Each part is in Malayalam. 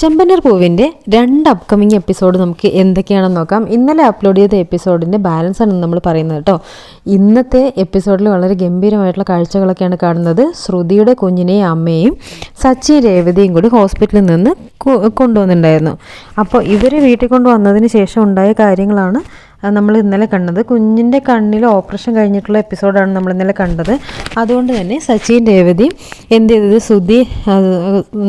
ചെമ്പനർ പൂവിന്റെ രണ്ട് അപ്കമിങ് എപ്പിസോഡ് നമുക്ക് എന്തൊക്കെയാണെന്ന് നോക്കാം. ഇന്നലെ അപ്ലോഡ് ചെയ്ത എപ്പിസോഡിന്റെ ബാലൻസ് ആണ് നമ്മൾ പറയുന്നത് കേട്ടോ. ഇന്നത്തെ എപ്പിസോഡിൽ വളരെ ഗംഭീരമായിട്ടുള്ള കാഴ്ചകളൊക്കെയാണ് കാണുന്നത്. ശ്രുതിയുടെ കുഞ്ഞിനെയും അമ്മയും സച്ചി രേവതിയും കൂടി ഹോസ്പിറ്റലിൽ നിന്ന് കൊണ്ടുവന്നിട്ടുണ്ടായിരുന്നു. അപ്പോൾ ഇവരെ വീട്ടിൽ കൊണ്ടുവന്നതിന് ശേഷം ഉണ്ടായ കാര്യങ്ങളാണ് നമ്മൾ ഇന്നലെ കണ്ടത്. കുഞ്ഞിന്റെ കണ്ണിൽ ഓപ്പറേഷൻ കഴിഞ്ഞിട്ടുള്ള എപ്പിസോഡാണ് നമ്മൾ ഇന്നലെ കണ്ടത്. അതുകൊണ്ട് തന്നെ സച്ചിൻ രേവതി എന്ത് ചെയ്തത്? ശ്രുതി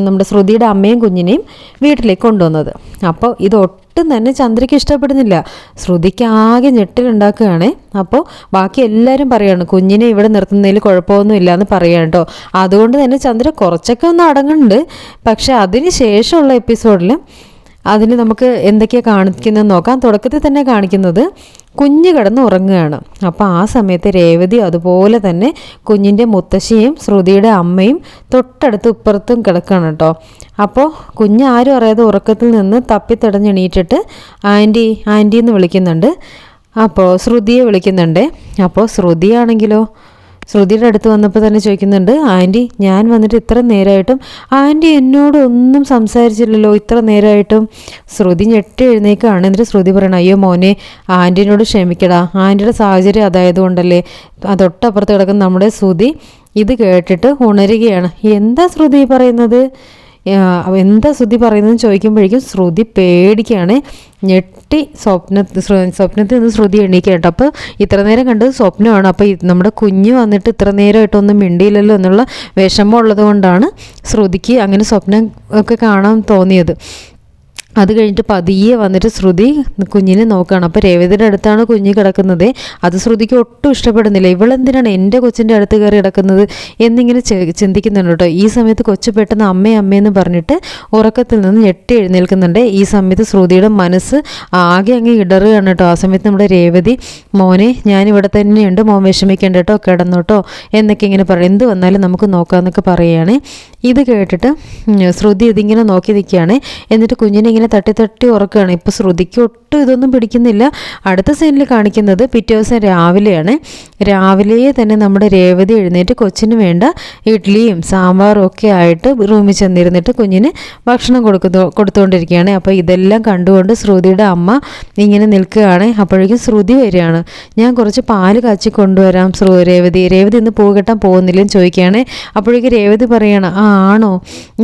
നമ്മുടെ ശ്രുതിയുടെ അമ്മയും കുഞ്ഞിനെയും വീട്ടിലേക്ക് കൊണ്ടുവന്നത്. അപ്പോൾ ഇത് ഒട്ടും തന്നെ ചന്ദ്രയ്ക്ക് ഇഷ്ടപ്പെടുന്നില്ല. ശ്രുതിക്ക് ആകെ ഞെട്ടിലുണ്ടാക്കുകയാണ്. അപ്പോൾ ബാക്കി എല്ലാവരും പറയാണ് കുഞ്ഞിനെ ഇവിടെ നിർത്തുന്നതിൽ കുഴപ്പമൊന്നും എന്ന് പറയുകയാണ് കേട്ടോ അതുകൊണ്ട് തന്നെ ചന്ദ്ര കുറച്ചൊക്കെ ഒന്ന് അടങ്ങുന്നുണ്ട്. പക്ഷേ അതിന് ശേഷമുള്ള എപ്പിസോഡിൽ അതിന് നമുക്ക് എന്തൊക്കെയാണ് കാണിക്കുന്നത് നോക്കാം. തുടക്കത്തിൽ തന്നെ കാണിക്കുന്നത് കുഞ്ഞ് കിടന്ന് ഉറങ്ങുകയാണ്. അപ്പോൾ ആ സമയത്ത് രേവതി അതുപോലെ തന്നെ കുഞ്ഞിന്റെ മുത്തശ്ശിയും ശ്രുതിയുടെ അമ്മയും തൊട്ടടുത്ത് ഇപ്പുറത്തും കിടക്കുകയാണ് കേട്ടോ. അപ്പോൾ കുഞ്ഞ് ആരും അറിയാതെ ഉറക്കത്തിൽ നിന്ന് തപ്പിത്തടഞ്ഞെണീറ്റിട്ട് ആന്റി ആന്റി എന്ന് വിളിക്കുന്നുണ്ട്. അപ്പോൾ ശ്രുതിയെ വിളിക്കുന്നുണ്ട്. അപ്പോൾ ശ്രുതിയാണെങ്കിലോ? ശ്രുതിയുടെ അടുത്ത് വന്നപ്പോൾ തന്നെ ചോദിക്കുന്നുണ്ട് ആന്റി ഞാൻ വന്നിട്ട് ഇത്ര നേരമായിട്ടും ആന്റി എന്നോട് ഒന്നും സംസാരിച്ചില്ലല്ലോ ഇത്ര നേരമായിട്ടും ശ്രുതി ഞെട്ടി എഴുന്നേക്കാണ്. എന്നിട്ട് ശ്രുതി പറയണം അയ്യോ മോനെ ആന്റിനോട് ക്ഷമിക്കടാ. ആന്റിയുടെ സാഹചര്യം അതായതുകൊണ്ടല്ലേ. തൊട്ടപ്പുറത്ത് കിടക്കുന്ന നമ്മുടെ ശ്രുതി ഇത് കേട്ടിട്ട് ഉണരുകയാണ്. എന്താ ശ്രുതി പറയുന്നത്? എന്താ ശ്രുതി പറയുന്നതെന്ന് ചോദിക്കുമ്പോഴേക്കും ശ്രുതി പേടിക്കുകയാണ് ഞെട്ടി സ്വപ്ന സ്വപ്നത്തിൽ നിന്ന് ശ്രുതി എണീക്കുക അപ്പോൾ ഇത്ര നേരം കണ്ടത് സ്വപ്നമാണ്. അപ്പോൾ നമ്മുടെ കുഞ്ഞ് വന്നിട്ട് ഇത്ര നേരമായിട്ടൊന്നും മിണ്ടിയില്ലല്ലോ എന്നുള്ള വിഷമം ഉള്ളത് കൊണ്ടാണ് ശ്രുതിക്ക് അങ്ങനെ സ്വപ്നം ഒക്കെ കാണാൻ തോന്നിയത്. അത് കഴിഞ്ഞിട്ട് പതിയെ വന്നിട്ട് ശ്രുതി കുഞ്ഞിനെ നോക്കുകയാണ് അപ്പോൾ രേവതിയുടെ അടുത്താണ് കുഞ്ഞ് കിടക്കുന്നത്. അത് ശ്രുതിക്ക് ഒട്ടും ഇഷ്ടപ്പെടുന്നില്ല. ഇവളെന്തിനാണ് എന്റെ കൊച്ചിന്റെ അടുത്ത് കയറി കിടക്കുന്നത് എന്നിങ്ങനെ ചിന്തിക്കുന്നുണ്ട് കേട്ടോ. ഈ സമയത്ത് കൊച്ചു പെട്ടെന്ന് അമ്മേ അമ്മയെന്ന് പറഞ്ഞിട്ട് ഉറക്കത്തിൽ നിന്ന് ഞെട്ടി എഴുന്നേൽക്കുന്നുണ്ട്. ഈ സമയത്ത് ശ്രുതിയുടെ മനസ്സ് ആകെ അങ്ങ് ഇടറുകയാണ് കേട്ടോ. ആ സമയത്ത് നമ്മുടെ രേവതി മോനെ ഞാനിവിടെ തന്നെയുണ്ട്. മോൻ വിഷമിക്കേണ്ട കേട്ടോ. കിടന്നോട്ടോ എന്നൊക്കെ ഇങ്ങനെ പറയും. എന്ത് വന്നാലും നമുക്ക് നോക്കാമെന്നൊക്കെ പറയുകയാണ്. ഇത് കേട്ടിട്ട് ശ്രുതി ഇതിങ്ങനെ നോക്കി നിൽക്കുകയാണ്. എന്നിട്ട് കുഞ്ഞിനെ ഇങ്ങനെ തട്ടി തട്ടി ഉറക്കുകയാണ്. ഇപ്പോൾ ശ്രുതിക്ക് ഒട്ടും ഇതൊന്നും പിടിക്കുന്നില്ല. അടുത്ത സീനിൽ കാണിക്കുന്നത് പിറ്റേ ദിവസം രാവിലെയാണ്. രാവിലെ തന്നെ നമ്മുടെ രേവതി എഴുന്നേറ്റ് കൊച്ചിന് വേണ്ട ഇഡ്ഡലിയും സാമ്പാറും ഒക്കെ ആയിട്ട് റൂമിൽ ചെന്നിരുന്നിട്ട് കുഞ്ഞിന് ഭക്ഷണം കൊടുക്കുന്നു കൊടുത്തുകൊണ്ടിരിക്കുകയാണ് അപ്പോൾ ഇതെല്ലാം കണ്ടുകൊണ്ട് ശ്രുതിയുടെ അമ്മ ഇങ്ങനെ നിൽക്കുകയാണ്. അപ്പോഴേക്കും ശ്രുതി വരികയാണ്. ഞാൻ കുറച്ച് പാൽ കാച്ചി കൊണ്ടുവരാം ശ്രു രേവതി. രേവതി ഇന്ന് പൂ കെട്ടാൻ പോകുന്നില്ലെന്ന് ചോദിക്കുകയാണ്. അപ്പോഴേക്കും രേവതി പറയാണ് ആ ആണോ?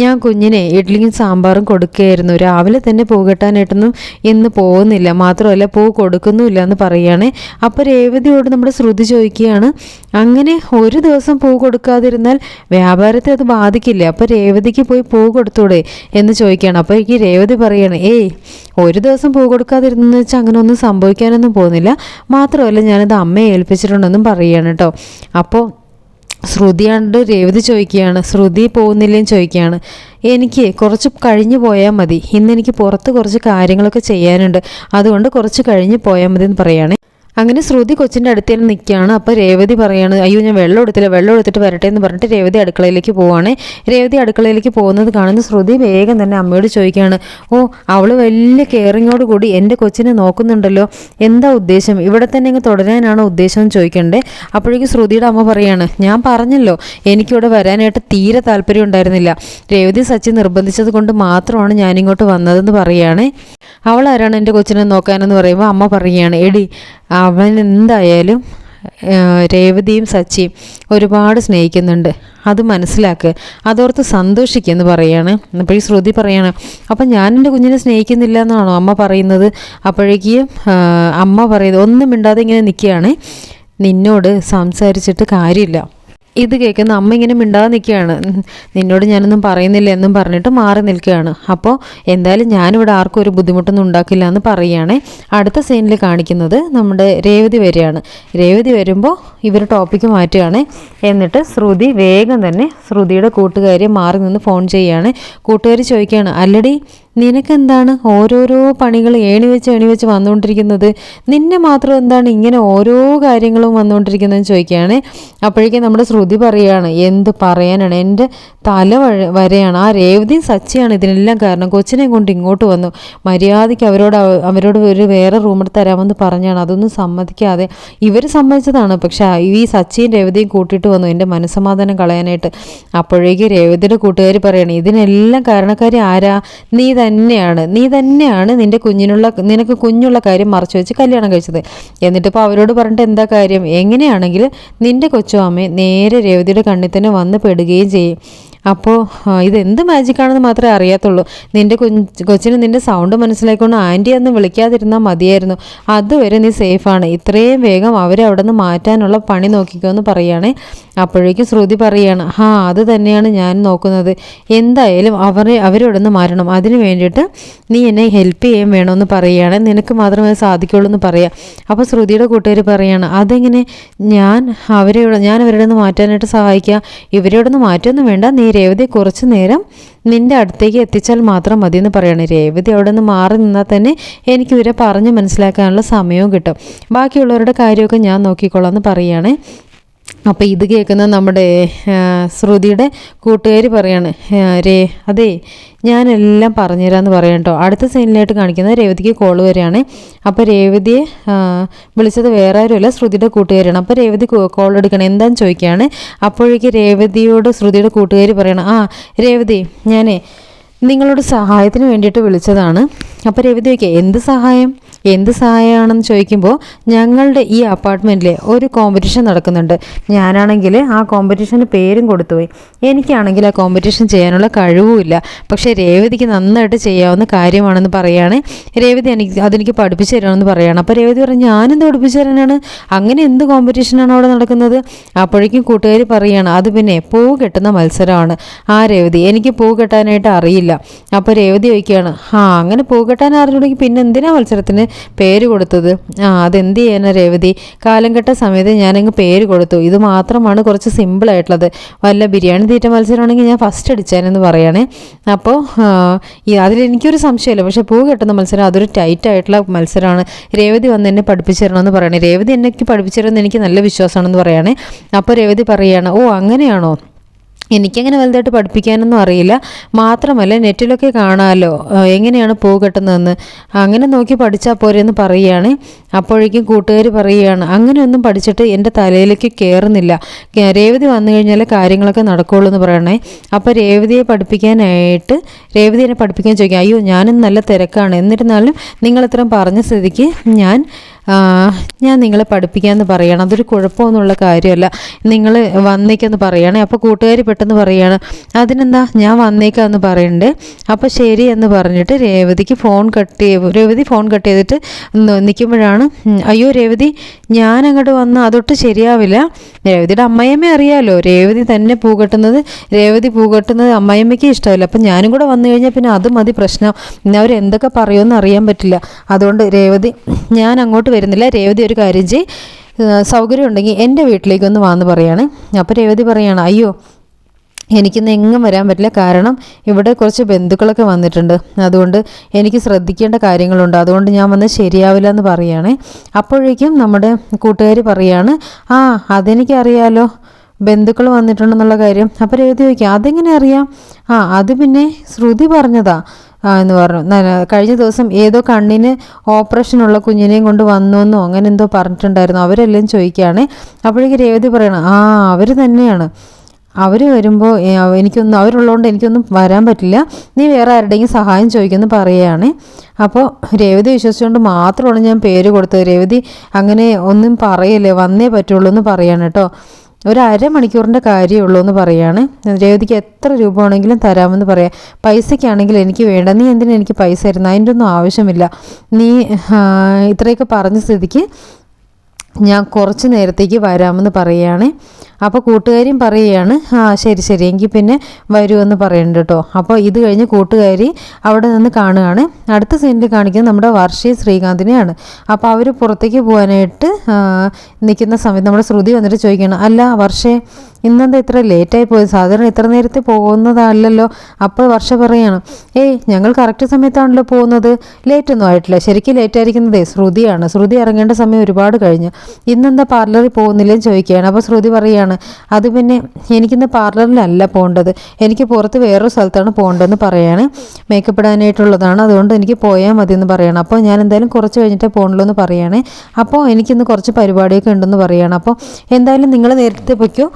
ഞാൻ കുഞ്ഞിനെ ഇഡ്ഡലിയും സാമ്പാറും കൊടുക്കുകയായിരുന്നു. രാവിലെ തന്നെ പൂ കെട്ടാനായിട്ടൊന്നും ഇന്ന് പോകുന്നില്ല. മാത്രമല്ല പൂ കൊടുക്കുന്നുമില്ല എന്ന് പറയുകയാണ്. അപ്പോൾ രേവതിയോട് നമ്മുടെ ശ്രുതി ചോദിക്കുകയാണ് അങ്ങനെ ഒരു ദിവസം പൂ കൊടുക്കാതിരുന്നാൽ വ്യാപാരത്തെ അത് ബാധിക്കില്ല? അപ്പോൾ രേവതിക്ക് പോയി പൂ കൊടുത്തൂടെ? എന്ന് ചോദിക്കുകയാണ്. അപ്പോൾ എനിക്ക് രേവതി പറയാണ് ഏയ് ഒരു ദിവസം പൂ കൊടുക്കാതിരുന്നെന്ന് വെച്ചാൽ അങ്ങനെ ഒന്നും സംഭവിക്കാനൊന്നും പോകുന്നില്ല. മാത്രമല്ല ഞാനത് അമ്മയെ ഏൽപ്പിച്ചിട്ടുണ്ടെന്നും പറയുകയാണ് കേട്ടോ. അപ്പോൾ ശ്രുതിയാണ്ട് രേവതി ചോദിക്കുകയാണ്. ശ്രുതി പോകുന്നില്ലേ ചോദിക്കുകയാണ്. എനിക്ക് കുറച്ച് കഴിഞ്ഞു പോയാൽ മതി. ഇന്ന് എനിക്ക് പുറത്ത് കുറച്ച് കാര്യങ്ങളൊക്കെ ചെയ്യാനുണ്ട്. അതുകൊണ്ട് കുറച്ച് കഴിഞ്ഞ് പോയാൽ മതി എന്ന് പറയുകയാണ് അങ്ങനെ ശ്രുതി കൊച്ചിന്റെ അടുത്ത് തന്നെ നിൽക്കുകയാണ്. അപ്പോൾ രേവതി പറയാണ് അയ്യോ ഞാൻ വെള്ളം എടുത്തില്ല വെള്ളം എടുത്തിട്ട് വരട്ടെ എന്ന് പറഞ്ഞിട്ട് രേവതി അടുക്കളയിലേക്ക് പോവാണ്. രേവതി അടുക്കളയിലേക്ക് പോകുന്നത് കാണുന്ന ശ്രുതി വേഗം തന്നെ അമ്മയോട് ചോദിക്കുകയാണ് ഓ അവൾ വലിയ കെയറിങ്ങോട് കൂടി എന്റെ കൊച്ചിനെ നോക്കുന്നുണ്ടല്ലോ. എന്താ ഉദ്ദേശം? ഇവിടെ തന്നെ അങ്ങ് തുടരാനാണോ ഉദ്ദേശം എന്ന് ചോദിക്കണ്ടേ? അപ്പോഴേക്കും ശ്രുതിയുടെ അമ്മ പറയാണ് ഞാൻ പറഞ്ഞല്ലോ എനിക്കിവിടെ വരാനായിട്ട് തീരെ താല്പര്യം ഉണ്ടായിരുന്നില്ല. രേവതി സച്ചി നിർബന്ധിച്ചത് കൊണ്ട് മാത്രമാണ് ഞാനിങ്ങോട്ട് വന്നതെന്ന് പറയുകയാണ് അവൾ ആരാണ് എന്റെ കൊച്ചിനെ നോക്കാനെന്ന് പറയുമ്പോൾ അമ്മ പറയുകയാണ് എടി അവൻ എന്തായാലും രേവതിയും സച്ചിയും ഒരുപാട് സ്നേഹിക്കുന്നുണ്ട്. അത് മനസ്സിലാക്കുക അതോർത്ത് സന്തോഷിക്കുമെന്ന് പറയാണ്. അപ്പോഴീ ശ്രുതി പറയാണ് അപ്പം ഞാൻ എന്റെ കുഞ്ഞിനെ സ്നേഹിക്കുന്നില്ല എന്നാണോ അമ്മ പറയുന്നത്? അപ്പോഴേക്ക് അമ്മ പറയുന്നത് ഒന്നും മിണ്ടാതെ ഇങ്ങനെ നിൽക്കുകയാണ്. നിന്നോട് സംസാരിച്ചിട്ട് കാര്യമില്ല. ഇത് കേൾക്കുന്ന അമ്മ ഇങ്ങനെ മിണ്ടാതെ നിൽക്കുകയാണ്. നിന്നോട് ഞാനൊന്നും പറയുന്നില്ല എന്നും പറഞ്ഞിട്ട് മാറി നിൽക്കുകയാണ്. അപ്പോൾ എന്തായാലും ഞാനിവിടെ ആർക്കും ഒരു ബുദ്ധിമുട്ടൊന്നും ഉണ്ടാക്കില്ല എന്ന് പറയുകയാണ്. അടുത്ത സീനിൽ കാണിക്കുന്നത് നമ്മുടെ രേവതി വരികയാണ്. രേവതി വരുമ്പോൾ ഇവർ ടോപ്പിക്ക് മാറ്റുകയാണ്. എന്നിട്ട് ശ്രുതി വേഗം തന്നെ ശ്രുതിയുടെ കൂട്ടുകാരെ മാറി നിന്ന് ഫോൺ ചെയ്യുകയാണ്. കൂട്ടുകാർ ചോദിക്കുകയാണ് അല്ലടി നിനക്കെന്താണ് ഓരോരോ പണികൾ ഏണി വെച്ച് ഏണി വെച്ച് വന്നുകൊണ്ടിരിക്കുന്നത്? നിന്നെ മാത്രം എന്താണ് ഇങ്ങനെ ഓരോ കാര്യങ്ങളും വന്നുകൊണ്ടിരിക്കുന്നതെന്ന് ചോദിക്കുകയാണ്. അപ്പോഴേക്കും നമ്മുടെ ശ്രുതി പറയുകയാണ് എന്ത് പറയാനാണ്? എന്റെ തല വരെയാണ്. ആ രേവതിയും സച്ചിയാണ് ഇതിനെല്ലാം കാരണം. കൊച്ചിനെ കൊണ്ട് ഇങ്ങോട്ട് വന്നു. മര്യാദയ്ക്ക് അവരോട് അവരോട് ഒരു വേറെ റൂമിൽ തരാമെന്ന് പറഞ്ഞാണ്. അതൊന്നും സമ്മതിക്കാതെ ഇവർ സമ്മതിച്ചതാണ്. പക്ഷേ ഈ സച്ചിയും രേവതിയും കൂട്ടിയിട്ട് വന്നു എന്റെ മനസ്സമാധാനം കളയാനായിട്ട്. അപ്പോഴേക്കും രേവതിയുടെ കൂട്ടുകാർ പറയണേ ഇതിനെല്ലാം കാരണക്കാരി ആരാ? നീ തന്നെയാണ്. നീ തന്നെയാണ് നിന്റെ കുഞ്ഞിനുള്ള നിനക്ക് കുഞ്ഞുള്ള കാര്യം മറച്ചു വെച്ച് കല്യാണം കഴിച്ചത്. എന്നിട്ടിപ്പോൾ അവരോട് പറഞ്ഞിട്ട് എന്താ കാര്യം? എങ്ങനെയാണെങ്കിൽ നിന്റെ കൊച്ചു അമ്മയെ നേരെ രേവതിയുടെ കണ്ണിൽ തന്നെ വന്ന് പെടുകയും ചെയ്യും. അപ്പോൾ ഇതെന്ത് മാജിക്കാണെന്ന് മാത്രമേ അറിയാത്തുള്ളൂ. നിന്റെ കൊച്ചിന് നിന്റെ സൗണ്ട് മനസ്സിലായിക്കൊണ്ട് ആന്റി അന്ന് വിളിക്കാതിരുന്നാൽ മതിയായിരുന്നു. അതുവരെ നീ സേഫാണ് ഇത്രയും വേഗം അവരെ അവിടെ നിന്ന് മാറ്റാനുള്ള പണി നോക്കിക്കോ എന്ന് പറയുകയാണെ അപ്പോഴേക്കും ശ്രുതി പറയുകയാണ് ആ അത് തന്നെയാണ് ഞാൻ നോക്കുന്നത്. എന്തായാലും അവരെ അവരോട് നിന്ന് മാറണം അതിന് വേണ്ടിയിട്ട് നീ എന്നെ ഹെൽപ്പ് ചെയ്യാൻ വേണമെന്ന് പറയുകയാണ് നിനക്ക് മാത്രമേ സാധിക്കുള്ളൂ എന്ന് പറയാം. അപ്പോൾ ശ്രുതിയുടെ കൂട്ടുകാർ പറയുകയാണ് അതെങ്ങനെ? ഞാൻ അവരെ ഞാൻ അവരുടെ നിന്ന് മാറ്റാനായിട്ട് സഹായിക്കുക ഇവരോടൊന്ന് മാറ്റമൊന്നും വേണ്ട. നീ രേവതി കുറച്ച് നേരം നിന്റെ അടുത്തേക്ക് എത്തിച്ചാൽ മാത്രം മതി എന്ന് പറയണേ. രേവതി അവിടെ നിന്ന് മാറി നിന്നാൽ തന്നെ എനിക്ക് ഇവരെ പറഞ്ഞ് മനസ്സിലാക്കാനുള്ള സമയവും കിട്ടും. ബാക്കിയുള്ളവരുടെ കാര്യമൊക്കെ ഞാൻ നോക്കിക്കോളാം എന്ന് പറയുകയാണേ അപ്പോൾ ഇത് കേൾക്കുന്ന നമ്മുടെ ശ്രുതിയുടെ കൂട്ടുകാർ പറയാണ് രേ അതെ ഞാനെല്ലാം പറഞ്ഞുതരാമെന്ന് പറയാം കേട്ടോ അടുത്ത സീനിലായിട്ട് കാണിക്കുന്നത് രേവതിക്ക് കോൾ വരികയാണ്. അപ്പോൾ രേവതിയെ വിളിച്ചത് വേറെ ആരുമല്ല ശ്രുതിയുടെ കൂട്ടുകാരാണ് അപ്പോൾ രേവതി കോൾ എടുക്കണം എന്താണെന്ന് ചോദിക്കുകയാണ്. അപ്പോഴേക്ക് രേവതിയോട് ശ്രുതിയുടെ കൂട്ടുകാർ പറയണം ആ രേവതി ഞാനേ നിങ്ങളോട് സഹായത്തിന് വേണ്ടിയിട്ട് വിളിച്ചതാണ്. അപ്പോൾ രേവതി ചോദിക്കുക എന്ത് സഹായം? എന്ത് സഹായമാണെന്ന് ചോദിക്കുമ്പോൾ ഞങ്ങളുടെ ഈ അപ്പാർട്ട്മെന്റിൽ ഒരു കോമ്പറ്റീഷൻ നടക്കുന്നുണ്ട്. ഞാനാണെങ്കിൽ ആ കോമ്പറ്റീഷന് പേരും കൊടുത്തുപോയി. എനിക്കാണെങ്കിൽ ആ കോമ്പറ്റീഷൻ ചെയ്യാനുള്ള കഴിവുമില്ല. പക്ഷേ രേവതിക്ക് നന്നായിട്ട് ചെയ്യാവുന്ന കാര്യമാണെന്ന് പറയുകയാണ് രേവതി എനിക്ക് അതെനിക്ക് പഠിപ്പിച്ചു തരാമെന്ന് പറയുകയാണ് അപ്പോൾ രേവതി പറഞ്ഞു ഞാനെന്ത് പഠിപ്പിച്ചു തരാനാണ്? അങ്ങനെ എന്ത് കോമ്പറ്റീഷനാണ് അവിടെ നടക്കുന്നത്? അപ്പോഴേക്കും കൂട്ടുകാർ പറയുകയാണ് അത് പിന്നെ പൂ കെട്ടുന്ന മത്സരമാണ്. ആ രേവതി എനിക്ക് പൂ കെട്ടാനായിട്ട് അറിയില്ല. അപ്പോൾ രേവതി ചോദിക്കുകയാണ് ആ അങ്ങനെ പൂ കെട്ടാൻ അറിഞ്ഞുണ്ടെങ്കിൽ പിന്നെ എന്തിനാ മത്സരത്തിന്? പേര് കൊടുത്തത്. ആ അതെന്ത് ചെയ്യാനാ രേവതി? കാലം കെട്ട സമയത്ത് ഞാനങ്ങ് പേര് കൊടുത്തു. ഇത് മാത്രമാണ് കുറച്ച് സിമ്പിൾ ആയിട്ടുള്ളത്. വല്ല ബിരിയാണി തീറ്റ മത്സരമാണെങ്കിൽ ഞാൻ ഫസ്റ്റ് അടിച്ചേനെന്ന് പറയണേ. അപ്പോൾ അതിലെനിക്കൊരു സംശയമില്ല. പക്ഷേ പൂ കെട്ടുന്ന മത്സരം അതൊരു ടൈറ്റ് ആയിട്ടുള്ള മത്സരമാണ്. രേവതി വന്ന് എന്നെ പഠിപ്പിച്ചു തരണമെന്ന് പറയണേ. രേവതി എന്നെ പഠിപ്പിച്ചു എനിക്ക് നല്ല വിശ്വാസമാണെന്ന് പറയണേ. അപ്പോൾ രേവതി പറയുകയാണ് ഓ അങ്ങനെയാണോ? എനിക്കങ്ങനെ വലുതായിട്ട് പഠിപ്പിക്കാനൊന്നും അറിയില്ല. മാത്രമല്ല നെറ്റിലൊക്കെ കാണാമല്ലോ എങ്ങനെയാണ് പൂ കെട്ടുന്നതെന്ന്. അങ്ങനെ നോക്കി പഠിച്ചാൽ പോരെയെന്ന് പറയുകയാണ്. അപ്പോഴേക്കും കൂട്ടുകാർ പറയുകയാണ് അങ്ങനെയൊന്നും പഠിച്ചിട്ട് എന്റെ തലയിലേക്ക് കയറുന്നില്ല രേവതി വന്നു കഴിഞ്ഞാൽ കാര്യങ്ങളൊക്കെ നടക്കുകയുള്ളൂ എന്ന് പറയണേ. അപ്പോൾ രേവതിയെ പഠിപ്പിക്കാനായിട്ട് രേവതി എന്നെ പഠിപ്പിക്കാൻ ചോദിക്കും അയ്യോ ഞാനും നല്ല തിരക്കാണ്. എന്നിരുന്നാലും നിങ്ങളിത്രയും പറഞ്ഞ സ്ഥിതിക്ക് ഞാൻ ഞാൻ നിങ്ങളെ പഠിപ്പിക്കാമെന്ന് പറയണം. അതൊരു കുഴപ്പമൊന്നുമുള്ള കാര്യമല്ല. നിങ്ങൾ വന്നേക്കെന്ന് പറയണേ. അപ്പോൾ കൂട്ടുകാർ പെട്ടെന്ന് പറയുകയാണ് അതിനെന്താ? ഞാൻ വന്നേക്കാന്ന് പറയണ്ടേ. അപ്പോൾ ശരി എന്ന് പറഞ്ഞിട്ട് രേവതിക്ക് ഫോൺ കട്ട് ചെയ്ത് രേവതി ഫോൺ കട്ട് ചെയ്തിട്ട് നിൽക്കുമ്പോഴാണ് അയ്യോ രേവതി ഞാൻ അങ്ങോട്ട് വന്ന് അതൊട്ട് ശരിയാവില്ല. രേവതിയുടെ അമ്മയമ്മ അറിയാമല്ലോ രേവതി തന്നെ പൂ കെട്ടുന്നത് രേവതി പൂ കെട്ടുന്നത് അമ്മയമ്മയ്ക്ക് ഇഷ്ടമല്ല. അപ്പം ഞാനും കൂടെ വന്നു കഴിഞ്ഞാൽ പിന്നെ അത് മതി പ്രശ്നം. അവർ എന്തൊക്കെ പറയുമെന്ന് അറിയാൻ പറ്റില്ല. അതുകൊണ്ട് രേവതി ഞാൻ അങ്ങോട്ട് വരുന്നില്ല. രേവതി ഒരു കാര്യം ചെയ് സൗകര്യം ഉണ്ടെങ്കിൽ എന്റെ വീട്ടിലേക്കൊന്ന് വാന്ന് പറയാണ്. അപ്പോൾ രേവതി പറയാണ് അയ്യോ എനിക്കിന്ന് എങ്ങും വരാൻ പറ്റില്ല. കാരണം ഇവിടെ കുറച്ച് ബന്ധുക്കളൊക്കെ വന്നിട്ടുണ്ട്. അതുകൊണ്ട് എനിക്ക് ശ്രദ്ധിക്കേണ്ട കാര്യങ്ങളുണ്ട്. അതുകൊണ്ട് ഞാൻ വന്ന് ശരിയാവില്ല എന്ന് പറയുകയാണേ അപ്പോഴേക്കും നമ്മുടെ കൂട്ടുകാർ പറയാണ് ആ അതെനിക്കറിയാലോ. ബന്ധുക്കൾ വന്നിട്ടുണ്ടെന്നുള്ള കാര്യം. അപ്പോൾ രേവതി ചോദിക്കാം അതെങ്ങനെ അറിയാം? ആ അത് പിന്നെ ശ്രുതി പറഞ്ഞതാ. എന്ന് പറഞ്ഞു. കഴിഞ്ഞ ദിവസം ഏതോ കണ്ണിന് ഓപ്പറേഷനുള്ള കുഞ്ഞിനെയും കൊണ്ട് വന്നു എന്നോ അങ്ങനെ എന്തോ പറഞ്ഞിട്ടുണ്ടായിരുന്നു. അവരെല്ലാം ചോദിക്കുകയാണ്. അപ്പോഴേക്ക് രേവതി പറയണം ആ അവർ തന്നെയാണ്. അവർ വരുമ്പോൾ എനിക്കൊന്നും അവരുള്ളതുകൊണ്ട് എനിക്കൊന്നും വരാൻ പറ്റില്ല. നീ വേറെ ആരുടെയെങ്കിലും സഹായം ചോദിക്കുമെന്ന് പറയുകയാണ്. അപ്പോൾ രേവതി വിശ്വസിച്ചുകൊണ്ട് മാത്രമാണ് ഞാൻ പേര് കൊടുത്തത്. രേവതി അങ്ങനെ ഒന്നും പറയല്ലേ വന്നേ പറ്റുള്ളൂ എന്ന് പറയാണ് കേട്ടോ. ഒരു അരമണിക്കൂറിന്റെ കാര്യമേ ഉള്ളൂ എന്ന് പറയാണ്. രേവതിക്ക് എത്ര രൂപ ആണെങ്കിലും തരാമെന്ന് പറയാം. പൈസയ്ക്കാണെങ്കിൽ എനിക്ക് വേണ്ട. നീ എന്തിനാ എനിക്ക് പൈസ തരുന്നത് അതിന്റെ ഒന്നും ആവശ്യമില്ല. നീ ഇത്രയൊക്കെ പറഞ്ഞ സ്ഥിതിക്ക് ഞാൻ കുറച്ച് നേരത്തേക്ക് വരാമെന്ന് പറയുകയാണ് അപ്പോൾ കൂട്ടുകാരിയും പറയുകയാണ് ആ ശരി ശരി എങ്കിൽ പിന്നെ വരുമെന്ന് പറയുന്നുണ്ട് കേട്ടോ അപ്പോൾ ഇത് കഴിഞ്ഞ് കൂട്ടുകാരി അവിടെ നിന്ന് കാണുകയാണ്. അടുത്ത സീനിൽ കാണിക്കുന്നത് നമ്മുടെ വർഷയും ശ്രീകാന്തിനെയാണ്. അപ്പോൾ അവർ പുറത്തേക്ക് പോകാനായിട്ട് നിൽക്കുന്ന സമയത്ത് നമ്മുടെ ശ്രുതി വന്നിട്ട് ചോദിക്കുകയാണ് അല്ല വർഷേ ഇന്നെന്താ ഇത്ര ലേറ്റായി പോയത് സാധാരണ ഇത്ര നേരത്തെ പോകുന്നതല്ലല്ലോ അപ്പോൾ വർഷ പറയാണ് ഏയ് ഞങ്ങൾ കറക്റ്റ് സമയത്താണല്ലോ പോകുന്നത്. ലേറ്റ് ഒന്നും ആയിട്ടില്ല. ശരിക്കും ലേറ്റ് ആയിരിക്കുന്നതേ ശ്രുതിയാണ്. ശ്രുതി ഇറങ്ങേണ്ട സമയം ഒരുപാട് കഴിഞ്ഞു. ഇന്നെന്താ പാർലറിൽ പോകുന്നില്ലെന്ന് ചോദിക്കുകയാണ്. അപ്പോൾ ശ്രുതി പറയുകയാണ് അത് പിന്നെ എനിക്കിന്ന് പാർലറിലല്ല പോകേണ്ടത് എനിക്ക് പുറത്ത് വേറൊരു സ്ഥലത്താണ് പോകേണ്ടതെന്ന് പറയാണ്. മേക്കപ്പ് ഇടാനായിട്ടുള്ളതാണ്. അതുകൊണ്ട് എനിക്ക് പോയാൽ മതി എന്ന് പറയണം. അപ്പോൾ ഞാൻ എന്തായാലും കുറച്ച് കഴിഞ്ഞിട്ടേ പോകണുള്ളൂ എന്ന് പറയുകയാണ് അപ്പോൾ എനിക്കിന്ന് കുറച്ച് പരിപാടിയൊക്കെ ഉണ്ടെന്ന് പറയുകയാണ് അപ്പോൾ എന്തായാലും നിങ്ങൾ നേരത്തെ പൊയ്ക്കോ.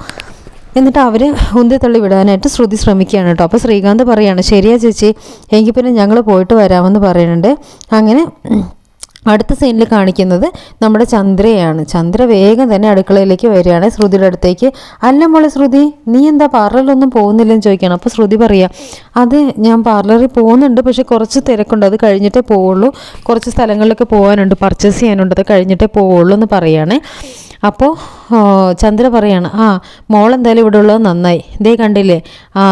എന്നിട്ട് അവർ ഉന്തി തള്ളി വിടാനായിട്ട് ശ്രുതി ശ്രമിക്കുകയാണ് കേട്ടോ. അപ്പോൾ ശ്രീകാന്ത് പറയാണ് ശരിയാ ചേച്ചി. എങ്കിൽ പിന്നെ ഞങ്ങൾ പോയിട്ട് വരാമെന്ന് പറയുന്നുണ്ട് അങ്ങനെ അടുത്ത സീനിൽ കാണിക്കുന്നത് നമ്മുടെ ചന്ദ്രയാണ്. ചന്ദ്ര വേഗം തന്നെ അടുക്കളയിലേക്ക് വരികയാണ് ശ്രുതിയുടെ അടുത്തേക്ക്. അല്ല മോളെ ശ്രുതി നീ എന്താ പാർലറിലൊന്നും പോകുന്നില്ലെന്ന് ചോദിക്കണം അപ്പോൾ ശ്രുതി പറയാ അത് ഞാൻ പാർലറിൽ പോകുന്നുണ്ട് പക്ഷെ കുറച്ച് തിരക്കുണ്ട്. അത് കഴിഞ്ഞിട്ടേ പോവുള്ളൂ. കുറച്ച് സ്ഥലങ്ങളിലൊക്കെ പോകാനുണ്ട്. പർച്ചേസ് ചെയ്യാനുണ്ട്. അത് കഴിഞ്ഞിട്ടേ പോവുള്ളൂ എന്ന് പറയുകയാണേ അപ്പോൾ ചന്ദ്ര പറയാണ് ആ മോൾ എന്തായാലും ഇവിടെ ഉള്ളത് നന്നായി. ഇതേ കണ്ടില്ലേ? ആ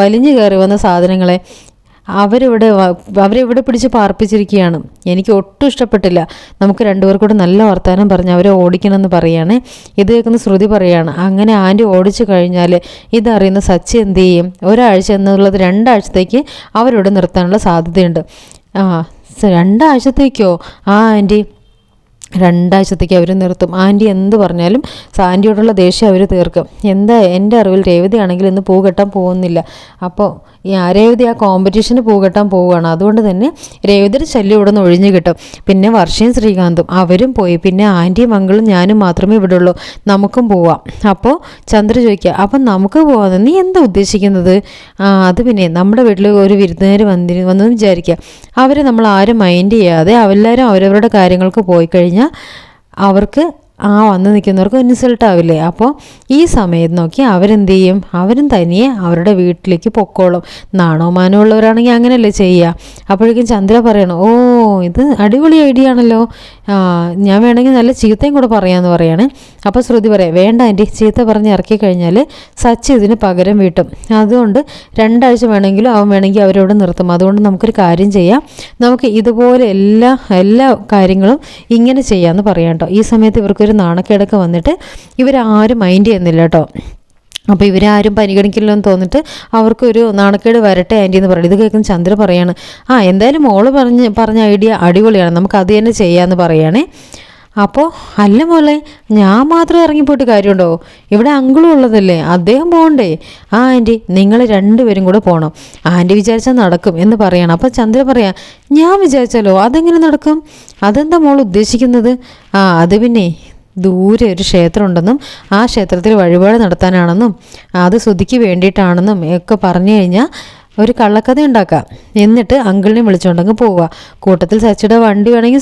വലിഞ്ഞു കയറി വന്ന സാധനങ്ങളെ. അവരിവിടെ അവരിവിടെ പിടിച്ച് പാർപ്പിച്ചിരിക്കുകയാണ്. എനിക്ക് ഒട്ടും ഇഷ്ടപ്പെട്ടില്ല. നമുക്ക് രണ്ടുപേർക്കൂടെ നല്ല വർത്തമാനം പറഞ്ഞ് അവരെ ഓടിക്കണമെന്ന് പറയുകയാണ് ഇത് കേൾക്കുന്ന ശ്രുതി പറയുകയാണ് അങ്ങനെ ആന്റി ഓടിച്ചു കഴിഞ്ഞാൽ ഇതറിയുന്ന സച്ചി എന്ത് ചെയ്യും? ഒരാഴ്ച എന്നുള്ളത് രണ്ടാഴ്ചത്തേക്ക് അവരിവിടെ നിർത്താനുള്ള സാധ്യതയുണ്ട്. ആ രണ്ടാഴ്ചത്തേക്കോ? ആ ആന്റി. രണ്ടാഴ്ചത്തേക്ക് അവർ നിർത്തും. ആന്റി എന്ത് പറഞ്ഞാലും ആന്റിയോടുള്ള ദേഷ്യം അവർ തീർക്കും. എന്താ എന്റെ അറിവിൽ രേവതിയാണെങ്കിൽ ഇന്ന് പൂ കെട്ടാൻ പോകുന്നില്ല. അപ്പോൾ ഈ രേവതി ആ കോമ്പറ്റീഷന് പൂ കെട്ടാൻ പോവുകയാണ്. അതുകൊണ്ട് തന്നെ രേവതിയുടെ ശല്യം ഇവിടെ നിന്ന് ഒഴിഞ്ഞു കിട്ടും. പിന്നെ വർഷയും ശ്രീകാന്തും. അവരും പോയി. പിന്നെ ആന്റിയും മംഗളും ഞാനും മാത്രമേ ഇവിടെ ഉള്ളൂ. നമുക്കും പോവാം. അപ്പോൾ ചന്ദ്ര ചോദിക്കുക അപ്പം നമുക്ക് പോവാന്ന് നീ എന്താ ഉദ്ദേശിക്കുന്നത്? അത് പിന്നെ നമ്മുടെ വീട്ടിൽ ഒരു വിരുന്നുകാർ വന്നിരുന്നു വന്നെന്ന് വിചാരിക്കുക. അവരെ നമ്മൾ ആരും മൈൻഡ് ചെയ്യാതെ എല്ലാവരും അവരവരുടെ കാര്യങ്ങൾക്ക് പോയി കഴിഞ്ഞാൽ അവർക്ക് ആ വന്ന് നിൽക്കുന്നവർക്ക് ഇൻസൾട്ട് ആവില്ലേ? അപ്പോൾ ഈ സമയത്ത് നോക്കി അവരെന്ത് ചെയ്യും അവരും തനിയെ അവരുടെ വീട്ടിലേക്ക് പൊക്കോളും. നാണോ മാനോ ഉള്ളവരാണെങ്കിൽ അങ്ങനെയല്ലേ ചെയ്യുക അപ്പോഴേക്കും ചന്ദ്ര പറയണം ഓ ഇത് അടിപൊളി ഐഡിയ ആണല്ലോ. ഞാൻ വേണമെങ്കിൽ നല്ല ചീത്തയും കൂടെ പറയാമെന്ന് പറയാണ്. അപ്പോൾ ശ്രുതി പറയാം വേണ്ട ആന്റി ചീത്ത പറഞ്ഞ് ഇറക്കി കഴിഞ്ഞാൽ സച്ചി ഇതിന് പകരം വീട്ടും. അതുകൊണ്ട് രണ്ടാഴ്ച വേണമെങ്കിലും അവൻ വേണമെങ്കിൽ അവരോട് നിർത്തും. അതുകൊണ്ട് നമുക്കൊരു കാര്യം ചെയ്യാം. നമുക്ക് ഇതുപോലെ എല്ലാ എല്ലാ കാര്യങ്ങളും ഇങ്ങനെ ചെയ്യാമെന്ന് പറയാം കേട്ടോ ഈ സമയത്ത് ഇവർക്കൊരു നാണക്കേടൊക്കെ വന്നിട്ട് ഇവരാരും മൈൻഡ് ചെയ്യുന്നില്ല കേട്ടോ അപ്പോൾ ഇവരാരും പരിഗണിക്കില്ലോ എന്ന് തോന്നിട്ട് അവർക്കൊരു നാണക്കേട് വരട്ടെ ആന്റി എന്ന് പറയും ഇത് കേൾക്കുന്ന ചന്ദ്ര പറയാണ് ആ എന്തായാലും മോൾ പറഞ്ഞ് പറഞ്ഞ ഐഡിയ അടിപൊളിയാണ്. നമുക്ക് അത് തന്നെ ചെയ്യാമെന്ന് പറയുകയാണേ അപ്പോൾ അല്ല മോളെ ഞാൻ മാത്രം ഇറങ്ങിപ്പോയിട്ട് കാര്യമുണ്ടോ? ഇവിടെ അങ്കിളും ഉള്ളതല്ലേ? അദ്ദേഹം പോകണ്ടേ? ആ ആന്റി നിങ്ങൾ രണ്ടുപേരും കൂടെ പോകണം ആന്റി വിചാരിച്ചാൽ നടക്കും എന്ന് പറയണം. അപ്പോൾ ചന്ദ്ര പറയാം ഞാൻ വിചാരിച്ചാലോ? അതെങ്ങനെ നടക്കും? അതെന്താ മോൾ ഉദ്ദേശിക്കുന്നത്? ആ അത് പിന്നെ ദൂരെ ഒരു ക്ഷേത്രമുണ്ടെന്നും ആ ക്ഷേത്രത്തിൽ വഴിപാട് നടത്താനാണെന്നും അത് ശ്രുതിക്ക് വേണ്ടിയിട്ടാണെന്നും ഒക്കെ പറഞ്ഞു കഴിഞ്ഞാൽ ഒരു കള്ളക്കഥ ഉണ്ടാക്കാം. എന്നിട്ട് അങ്കിളിനെ വിളിച്ചുകൊണ്ടങ്ങ് പോവുക. കൂട്ടത്തിൽ സച്ചിയുടെ വണ്ടി വേണമെങ്കിൽ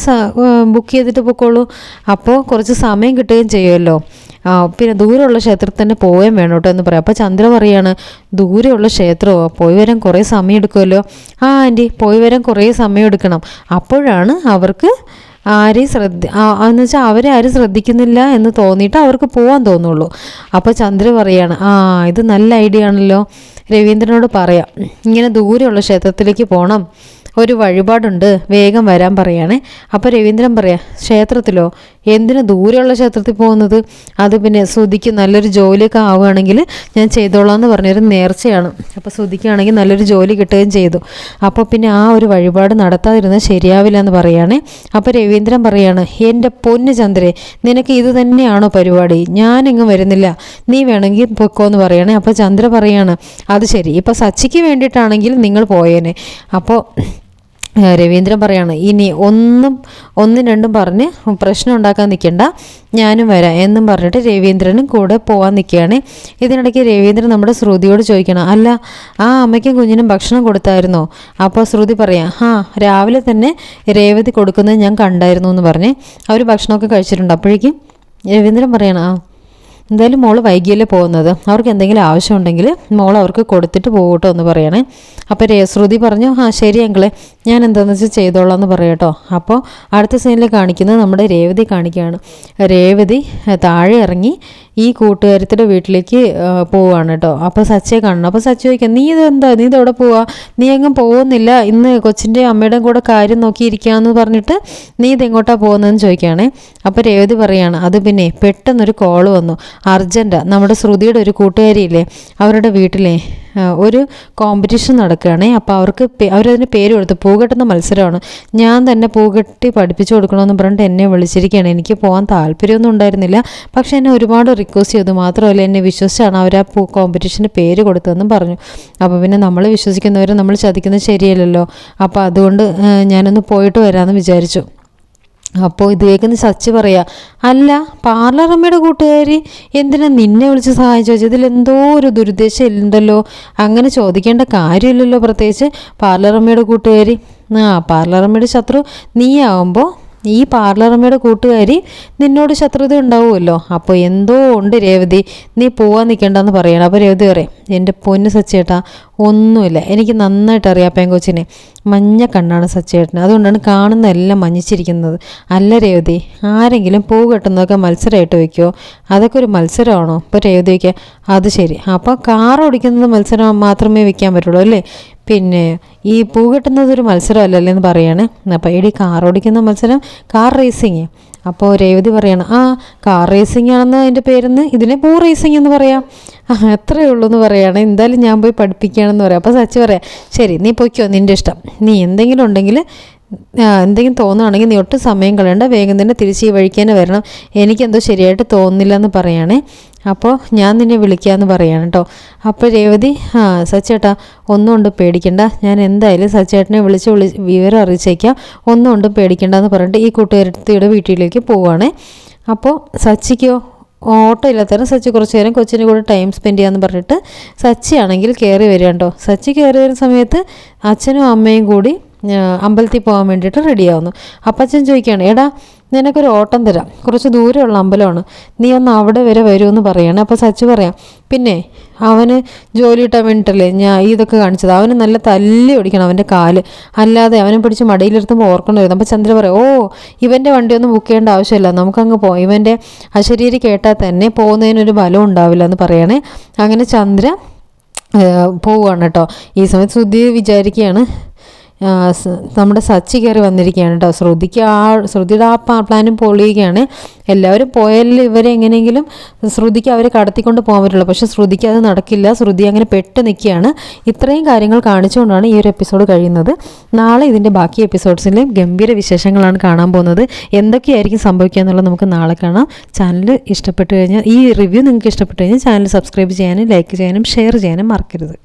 ബുക്ക് ചെയ്തിട്ട് പൊക്കോളൂ. അപ്പോൾ കുറച്ച് സമയം കിട്ടുകയും ചെയ്യുമല്ലോ. പിന്നെ ദൂരമുള്ള ക്ഷേത്രത്തിൽ തന്നെ പോവുകയും വേണം കേട്ടോ എന്ന് പറയാം. അപ്പോൾ ചന്ദ്ര പറയാണ് ദൂരെയുള്ള ക്ഷേത്രമോ പോയി വരാൻ കുറേ സമയം എടുക്കുമല്ലോ. ആ ആന്റി പോയി വരാൻ കുറേ സമയം എടുക്കണം. അപ്പോഴാണ് അവർക്ക് ആരെയും ശ്രദ്ധ എന്ന് വെച്ചാൽ അവരെ ആരും ശ്രദ്ധിക്കുന്നില്ല എന്ന് തോന്നിയിട്ട് അവർക്ക് പോകാൻ തോന്നുള്ളൂ. അപ്പോൾ ചന്ദ്ര പറയാണ് ആ ഇത് നല്ല ഐഡിയ ആണല്ലോ. രവീന്ദ്രനോട് പറയാം. ഇങ്ങനെ ദൂരെയുള്ള ക്ഷേത്രത്തിലേക്ക് പോകണം ഒരു വഴിപാടുണ്ട്. വേഗം വരാൻ പറയാണ്. അപ്പോൾ രവീന്ദ്രൻ പറയാം ക്ഷേത്രത്തിലോ? എന്തിനു ദൂരെയുള്ള ക്ഷേത്രത്തിൽ പോകുന്നത്? അത് പിന്നെ ശ്രുതിക്ക് നല്ലൊരു ജോലിയൊക്കെ ആവുകയാണെങ്കിൽ ഞാൻ ചെയ്തോളാം എന്ന് പറഞ്ഞൊരു നേർച്ചയാണ്. അപ്പോൾ ശ്രുതിക്കാണെങ്കിൽ നല്ലൊരു ജോലി കിട്ടുകയും ചെയ്തു. അപ്പോൾ പിന്നെ ആ ഒരു വഴിപാട് നടത്താതിരുന്നാൽ ശരിയാവില്ല എന്ന് പറയുകയാണേ അപ്പോൾ രവീന്ദ്രൻ പറയാണ് എന്റെ പൊന്ന് ചന്ദ്രേ നിനക്ക് ഇത് തന്നെയാണോ പരിപാടി? ഞാനെങ്ങും വരുന്നില്ല. നീ വേണമെങ്കിൽ പൊക്കോ എന്ന് പറയണേ. അപ്പോൾ ചന്ദ്ര പറയാണ് അത് ശരി. ഇപ്പോൾ സച്ചിക്ക് വേണ്ടിയിട്ടാണെങ്കിൽ നിങ്ങൾ പോയേനെ. അപ്പോൾ രവീന്ദ്രൻ പറയാണ് ഇനി ഒന്നും ഒന്നും രണ്ടും പറഞ്ഞ് പ്രശ്നം ഉണ്ടാക്കാൻ നിൽക്കണ്ട ഞാനും വരാം എന്നും പറഞ്ഞിട്ട് രവീന്ദ്രനും കൂടെ പോകാൻ നിൽക്കുകയാണ് ഇതിനിടയ്ക്ക് രവീന്ദ്രൻ നമ്മുടെ ശ്രുതിയോട് ചോദിക്കണം അല്ല ആ അമ്മയ്ക്കും കുഞ്ഞിനും ഭക്ഷണം കൊടുത്തായിരുന്നോ? അപ്പോൾ ശ്രുതി പറയാം ആ രാവിലെ തന്നെ രേവതി കൊടുക്കുന്നത് ഞാൻ കണ്ടായിരുന്നു എന്ന് പറഞ്ഞ് അവർ ഭക്ഷണമൊക്കെ കഴിച്ചിട്ടുണ്ട്. അപ്പോഴേക്കും രവീന്ദ്രൻ പറയണം ആ എന്തായാലും മോൾ വൈകിയല്ലേ പോകുന്നത്. അവർക്ക് എന്തെങ്കിലും ആവശ്യം ആവശ്യമുണ്ടെങ്കിൽ മോൾ അവർക്ക് കൊടുത്തിട്ട് പോകട്ടോ എന്ന് പറയണേ. അപ്പോൾ രേശ്രുതി പറഞ്ഞു ആ ശരി അങ്കിളെ ഞാൻ എന്താണെന്ന് വെച്ചാൽ ചെയ്തോളാം എന്ന് പറയട്ടോ അപ്പോൾ അടുത്ത സീനിൽ കാണിക്കുന്നത് നമ്മുടെ രേവതി കാണിക്കുകയാണ്. രേവതി താഴെ ഇറങ്ങി ഈ കൂട്ടുകാരത്തിന്റെ വീട്ടിലേക്ക് പോവുകയാണ് കേട്ടോ അപ്പോൾ സച്ചയെ കാണണം. അപ്പോൾ സച്ച ചോദിക്കാം നീ എന്താ നീ ഇതെവിടെ പോവാ? നീ എങ്ങും പോകുന്നില്ല. ഇന്ന് കൊച്ചിന്റെ അമ്മയുടെയും കൂടെ കാര്യം നോക്കിയിരിക്കാന്ന് പറഞ്ഞിട്ട് നീ ഇതെങ്ങോട്ടാണ് പോകുന്നതെന്ന് ചോദിക്കുകയാണേ. അപ്പോൾ രേവതി പറയാണ് അത് പിന്നെ പെട്ടെന്നൊരു കോൾ വന്നു. അർജന്റാണ് നമ്മുടെ ശ്രുതിയുടെ ഒരു കൂട്ടുകാരിയില്ലേ? അവരുടെ വീട്ടിലെ. ഒരു കോമ്പറ്റീഷൻ നടക്കുകയാണേ. അപ്പോൾ അവർക്ക് അവരതിന് പേര് കൊടുത്ത് പൂകെട്ടുന്ന മത്സരമാണ്. ഞാൻ തന്നെ പൂകെട്ടി പഠിപ്പിച്ചു കൊടുക്കണമെന്ന് പറഞ്ഞിട്ട് എന്നെ വിളിച്ചിരിക്കുകയാണ്. എനിക്ക് പോകാൻ താല്പര്യമൊന്നും ഉണ്ടായിരുന്നില്ല. പക്ഷേ എന്നെ ഒരുപാട് റിക്വസ്റ്റ് ചെയ്തു. മാത്രമല്ല എന്നെ വിശ്വസിച്ചാണ് അവർ ആ പൂ കോമ്പറ്റീഷന് പേര് കൊടുത്തതെന്നും പറഞ്ഞു. അപ്പോൾ പിന്നെ നമ്മൾ വിശ്വസിക്കുന്നവരെ നമ്മൾ ചതിക്കുന്നത് ശരിയല്ലല്ലോ. അപ്പോൾ അതുകൊണ്ട് ഞാനൊന്ന് പോയിട്ട് വരാമെന്ന് വിചാരിച്ചു. അപ്പോൾ ഇത് കേൾക്കുന്ന സച്ചി പറയാ അല്ല പാർലർ അമ്മയുടെ കൂട്ടുകാരി എന്തിനാ നിന്നെ വിളിച്ച് സഹായിച്ചു ചോദിച്ചു ഇതിൽ എന്തോ ഒരു ദുരുദ്ദേശം ഉണ്ടല്ലോ. അങ്ങനെ ചോദിക്കേണ്ട കാര്യമില്ലല്ലോ പ്രത്യേകിച്ച്. പാർലർ അമ്മയുടെ കൂട്ടുകാരി ആ പാർലർ അമ്മയുടെ ശത്രു നീയാവുമ്പോൾ ഈ പാർലറമ്മയുടെ കൂട്ടുകാരി നിന്നോട് ശത്രുത ഉണ്ടാവുമല്ലോ. അപ്പോൾ എന്തോ ഉണ്ട് രേവതി നീ പോവാൻ നിൽക്കണ്ടെന്ന് പറയണം. അപ്പോൾ രേവതി പറയും എന്റെ പൊന്ന് സച്ചേട്ടാ ഒന്നുമില്ല. എനിക്ക് നന്നായിട്ട് അറിയാം പെങ്കൊച്ചിനെ. മഞ്ഞ കണ്ണാണ് സച്ചേട്ടന്. അതുകൊണ്ടാണ് കാണുന്ന എല്ലാം മഞ്ഞിച്ചിരിക്കുന്നത്. അല്ല രേവതി ആരെങ്കിലും പൂ കെട്ടുന്നതൊക്കെ മത്സരമായിട്ട് വയ്ക്കുമോ അതൊക്കെ ഒരു മത്സരമാണോ? ഇപ്പോൾ രേവതി വയ്ക്കുക അത് ശരി. അപ്പോൾ കാർ ഓടിക്കുന്നത് മത്സരം മാത്രമേ വെക്കാൻ പറ്റുള്ളൂ അല്ലേ? പിന്നെ ഈ പൂ കെട്ടുന്നത് ഒരു മത്സരമല്ലല്ലേ എന്ന് പറയാണ്. അപ്പോൾ എടി കാർ ഓടിക്കുന്ന മത്സരം കാർ റേസിങ് അപ്പോൾ രേവതി പറയണം ആ കാർ റേസിംഗ് ആണെന്ന് അതിന്റെ പേരെന്ന് ഇതിനെ പൂ റേസിംഗ് എന്ന് പറയാം. ആ അത്രയേ ഉള്ളൂ എന്ന് പറയുകയാണ് എന്തായാലും ഞാൻ പോയി പഠിപ്പിക്കുകയാണെന്ന് പറയാം. അപ്പോൾ സച്ചി പറയാം ശരി നീ പൊയ്ക്കോ നിന്റെ ഇഷ്ടം. നീ എന്തെങ്കിലും ഉണ്ടെങ്കിൽ എന്തെങ്കിലും തോന്നുകയാണെങ്കിൽ നീ ഒട്ടും സമയം കളയണ്ട. വേഗം തന്നെ തിരിച്ച് ഈ വഴിക്ക് തന്നെ വരണം. എനിക്കെന്തോ ശരിയായിട്ട് തോന്നുന്നില്ല എന്ന് പറയുകയാണേ അപ്പോൾ ഞാൻ നിന്നെ വിളിക്കാമെന്ന് പറയാണ് കേട്ടോ അപ്പോൾ രേവതി ആ സച്ചേട്ടാ ഒന്നും കൊണ്ട് പേടിക്കണ്ട. ഞാൻ എന്തായാലും സച്ചേട്ടനെ വിളിച്ച് വിളി വിവരം അറിയിച്ചേക്കാം. ഒന്നും കൊണ്ടും പേടിക്കണ്ട എന്ന് പറഞ്ഞിട്ട് ഈ കൂട്ടുകാരത്തിയുടെ വീട്ടിലേക്ക് പോവുകയാണേ അപ്പോൾ സച്ചിക്കോ ഓട്ടോ ഇല്ലാത്തവരും സച്ചി കുറച്ച് നേരം കൊച്ചിന്റെ കൂടെ ടൈം സ്പെൻഡ് ചെയ്യാമെന്ന് പറഞ്ഞിട്ട് സച്ചി ആണെങ്കിൽ കയറി വരിക കേട്ടോ സച്ചി കയറി വരുന്ന സമയത്ത് അച്ഛനും അമ്മയും കൂടി അമ്പലത്തിൽ പോകാൻ വേണ്ടിയിട്ട് റെഡിയാവുന്നു അപ്പച്ചൻ ചോദിക്കുകയാണ് എടാ നിനക്കൊരു ഓട്ടം തരാം. കുറച്ച് ദൂരമുള്ള അമ്പലമാണ്. നീ ഒന്ന് അവിടെ വരെ വരുമെന്ന് പറയണം. അപ്പോൾ സച്ചു പറയാം പിന്നെ അവന് ജോലി കിട്ടാൻ വേണ്ടിയിട്ടല്ലേ ഞാൻ ഇതൊക്കെ കാണിച്ചത്? അവന് നല്ല തല്ലി ഓടിക്കണം അവന്റെ കാൽ. അല്ലാതെ അവനെ പിടിച്ച് മടിയിലെടുത്തുമ്പോൾ ഓർക്കണമായിരുന്നു അപ്പോൾ ചന്ദ്ര പറയാം ഓ ഇവന്റെ വണ്ടിയൊന്നും ബുക്ക് ചെയ്യേണ്ട ആവശ്യമില്ല. നമുക്കങ്ങ് പോകാം ഇവന്റെ അശരീരി കേട്ടാൽ തന്നെ പോകുന്നതിനൊരു ബലം ഉണ്ടാവില്ല എന്ന് പറയണേ. അങ്ങനെ ചന്ദ്ര പോവുകയാണ് കേട്ടോ. ഈ സമയത്ത് ശ്രുതി വിചാരിക്കുകയാണ് നമ്മുടെ സച്ചി കയറി വന്നിരിക്കുകയാണ് കേട്ടോ ശ്രുതിക്ക് ആ ശ്രുതിയുടെ ആ പ്ലാനും പൊളിയുകയാണ്. എല്ലാവരും പോയാലും ഇവരെ എങ്ങനെയെങ്കിലും ശ്രുതിക്ക് അവരെ കടത്തിക്കൊണ്ട് പോകാൻ പറ്റുള്ളൂ. പക്ഷെ ശ്രുതിക്ക് അത് നടക്കില്ല. ശ്രുതി അങ്ങനെ പെട്ട് നിൽക്കുകയാണ്. ഇത്രയും കാര്യങ്ങൾ കാണിച്ചുകൊണ്ടാണ് ഈ ഒരു എപ്പിസോഡ് കഴിയുന്നത്. നാളെ ഇതിന്റെ ബാക്കി എപ്പിസോഡ്സിൽ ഗംഭീര വിശേഷങ്ങളാണ് കാണാൻ പോകുന്നത്. എന്തൊക്കെയായിരിക്കും സംഭവിക്കുക എന്നുള്ളത് നമുക്ക് നാളെ കാണാം. ചാനൽ ഇഷ്ടപ്പെട്ടു കഴിഞ്ഞാൽ ഈ റിവ്യൂ നിങ്ങൾക്ക് ഇഷ്ടപ്പെട്ടു കഴിഞ്ഞാൽ ചാനൽ സബ്സ്ക്രൈബ് ചെയ്യാനും ലൈക്ക് ചെയ്യാനും ഷെയർ ചെയ്യാനും മറക്കരുത്.